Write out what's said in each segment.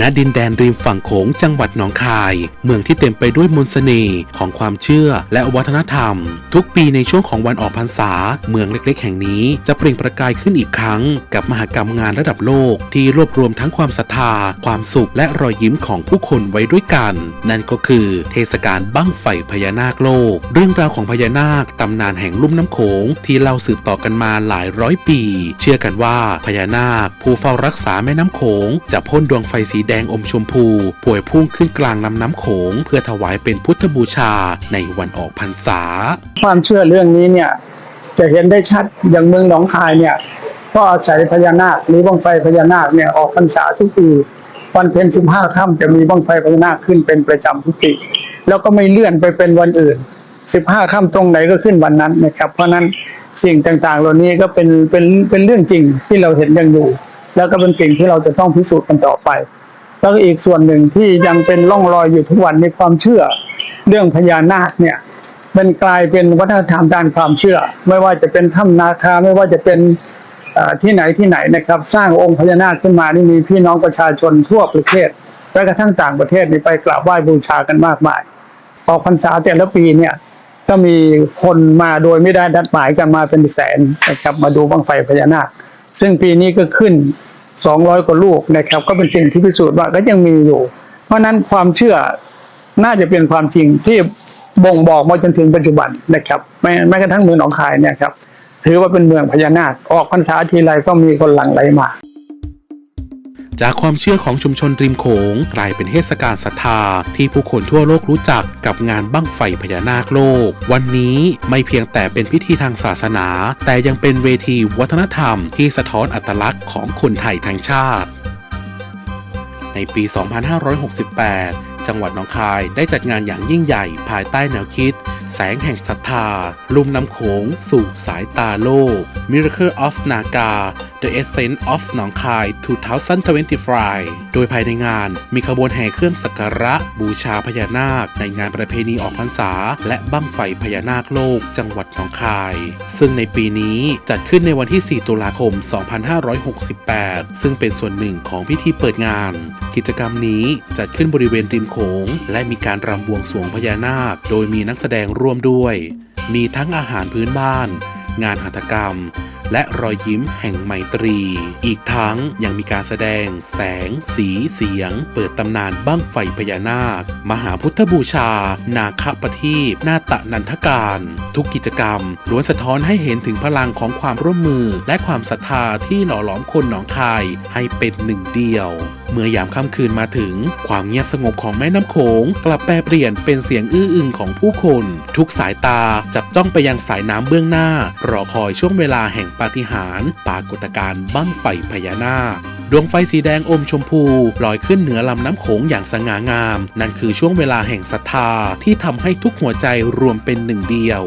ณดินแดนริมฝั่งโขงจังหวัดหนองคาย เมืองที่เต็มไปด้วยมนต์เสน่ห์ของความเชื่อและวัฒนธรรม ทุกปีในช่วงของวันออกพรรษา เมืองเล็กๆ แห่งนี้จะเปล่งประกายขึ้นอีกครั้ง กับมหกรรมงานระดับโลก ที่รวบรวมทั้งความศรัทธา ความสุขและรอยยิ้มของผู้คนไว้ด้วยกัน นั่นก็คือเทศกาลบั้งไฟพญานาคโลก เรื่องราวของพญานาคตำนานแห่งลุ่มน้ำโขงที่เล่าสืบต่อกันมาหลายร้อยปี เชื่อกันว่าพญานาค ผู้เฝ้ารักษาแม่น้ำโขงจะพ่นดวงไฟสีแดงอมชมพูป่วยพุ่งขึ้นกลางลำน้ำโขง เพื่อถวายเป็นพุทธบูชาในวันออกพรรษา ความเชื่อเรื่องนี้เนี่ยจะเห็นได้ชัดอย่างเมืองหนองคายเนี่ยก็อาศัยพญานาคหรือบังไฟพญานาคเนี่ยออกพรรษาทุกปีวันเพ็ญสิบห้าค่ำจะมีบังไฟพญานาคขึ้นเป็นประจำทุกปีแล้วก็ไม่เลื่อนไปเป็นวันอื่นสิบห้าค่ำตรงไหนก็ขึ้นวันนั้นนะครับ เพราะฉะนั้นสิ่งต่างๆ เหล่านี้ก็เป็นเป็นเป็นเรื่องจริงที่เราเห็นยังอยู่ แล้วก็เป็นสิ่งที่เราจะต้องพิสูจน์กันต่อไป แล้วอีกส่วนหนึ่งที่ยังเป็นร่องรอยอยู่ทุกวันในความเชื่อ เรื่องพญานาคเนี่ยมันกลายเป็นวัฒนธรรมด้านความเชื่อ ไม่ว่าจะเป็นถ้ำนาคาไม่ว่าจะเป็นที่ไหนที่ไหนนะครับ สร้างองค์พญานาคขึ้นมานี่มีพี่น้องประชาชนทั่วประเทศและกระทั่งต่างประเทศนี่ไปกราบไหว้บูชากันมากมายออกพรรษาแต่ละปีเนี่ยก็มีคนมาโดยไม่ได้นัดหมายกันมาเป็นแสนนะครับมาดูบังไฟพญานาค ซึ่งปีนี้ก็ขึ้น 200 กว่าลูกนะครับ ก็เป็นสิ่งที่พิสูจน์ว่าก็ยังมีอยู่ เพราะฉะนั้นความเชื่อน่าจะเป็นความจริงที่บ่งบอกมาจนถึงปัจจุบันนะครับแม้แม้กระทั่งเมืองหนองคายเนี่ยครับถือว่าเป็นเมืองพญานาคออกพรรษาทีไรก็มีคนหลั่งไหลมา จากความเชื่อของชุมชนริมโขงกลายเป็นเทศกาลศรัทธา ที่ผู้คนทั่วโลกรู้จักกับงานบั้งไฟพญานาคโลก วันนี้ไม่เพียงแต่เป็นพิธีทางศาสนา แต่ยังเป็นเวทีวัฒนธรรมที่สะท้อนอัตลักษณ์ของคนไทยทั้งชาติ ในปี 2568 จังหวัดหนองคายได้จัดงานอย่างยิ่งใหญ่ภายใต้แนวคิด แสงแห่งศรัทธา ลุ่มน้ำโขงสู่สายตาโลก Miracle of Naga The Essence of หนองคาย 2025 โดยภายในงานมีขบวนแห่เครื่องสักการะ บูชาพญานาค ในงานประเพณีออกพรรษา และบั้งไฟพญานาคโลก จังหวัดหนองคาย ซึ่งในปีนี้จัดขึ้นในวันที่ 4 ตุลาคม 2568 ซึ่งเป็นส่วนหนึ่งของพิธีเปิดงาน กิจกรรมนี้จัดขึ้นบริเวณริมโขง และมีการรำบวงสรวงพญานาค โดยมีนักแสดงร่วมด้วย มีทั้งอาหารพื้นบ้าน งานหัตถกรรม และรอยยิ้มแห่งไมตรี อีกทั้งยังมีการแสดง แสง สีเสียง เปิดตำนานบ้างไฟพญานาค มหาพุทธบูชา นาคปทีปนาตะนันทการ ทุกกิจกรรมล้วนสะท้อนให้เห็นถึงพลังของความร่วมมือ และความศรัทธาที่หล่อหลอมคนหนองคายให้เป็นหนึ่งเดียวเมื่อยามค่ำคืนมาถึง ความเงียบสงบของแม่น้ำโขง กลับแปรเปลี่ยนเป็นเสียงอื้ออึงของผู้คน ทุกสายตาจับจ้องไปยังสายน้ำเบื้องหน้า รอคอยช่วงเวลาแห่งปาฏิหาริย์ปรากฏการณ์บั้งไฟพญานาคดวงไฟสีแดงอมชมพูลอยขึ้นเหนือลำน้ำโขงอย่างสง่างาม นั่นคือช่วงเวลาแห่งศรัทธาที่ทำให้ทุกหัวใจรวมเป็นหนึ่งเดียว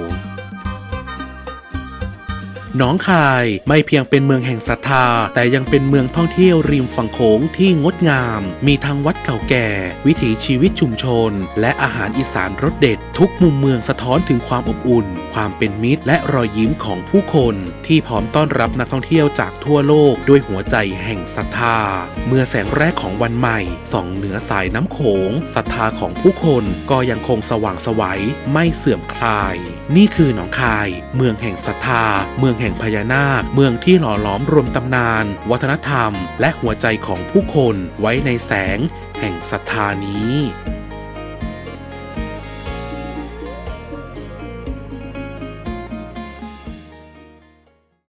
หนองคายไม่เพียงเป็นเมืองแห่งศรัทธา แต่ยังเป็นเมืองท่องเที่ยวริมฝั่งโขงที่งดงาม มีทั้งวัดเก่าแก่ วิถีชีวิตชุมชน และอาหารอีสานรสเด็ด ทุกมุมเมืองสะท้อนถึงความอบอุ่น ความเป็นมิตร และรอยยิ้มของผู้คน ที่พร้อมต้อนรับนักท่องเที่ยวจากทั่วโลกด้วยหัวใจแห่งศรัทธา เมื่อแสงแรกของวันใหม่ส่องเหนือสายน้ำโขงศรัทธาของผู้คนก็ยังคงสว่างไสวัยไม่เสื่อมคลาย นี่คือหนองคาย เมืองแห่งศรัทธาเมืองแห่งพญานาค เมืองที่หล่อหลอมรวมตำนาน วัฒนธรรม และหัวใจของผู้คนไว้ในแสง แห่งศรัทธานี้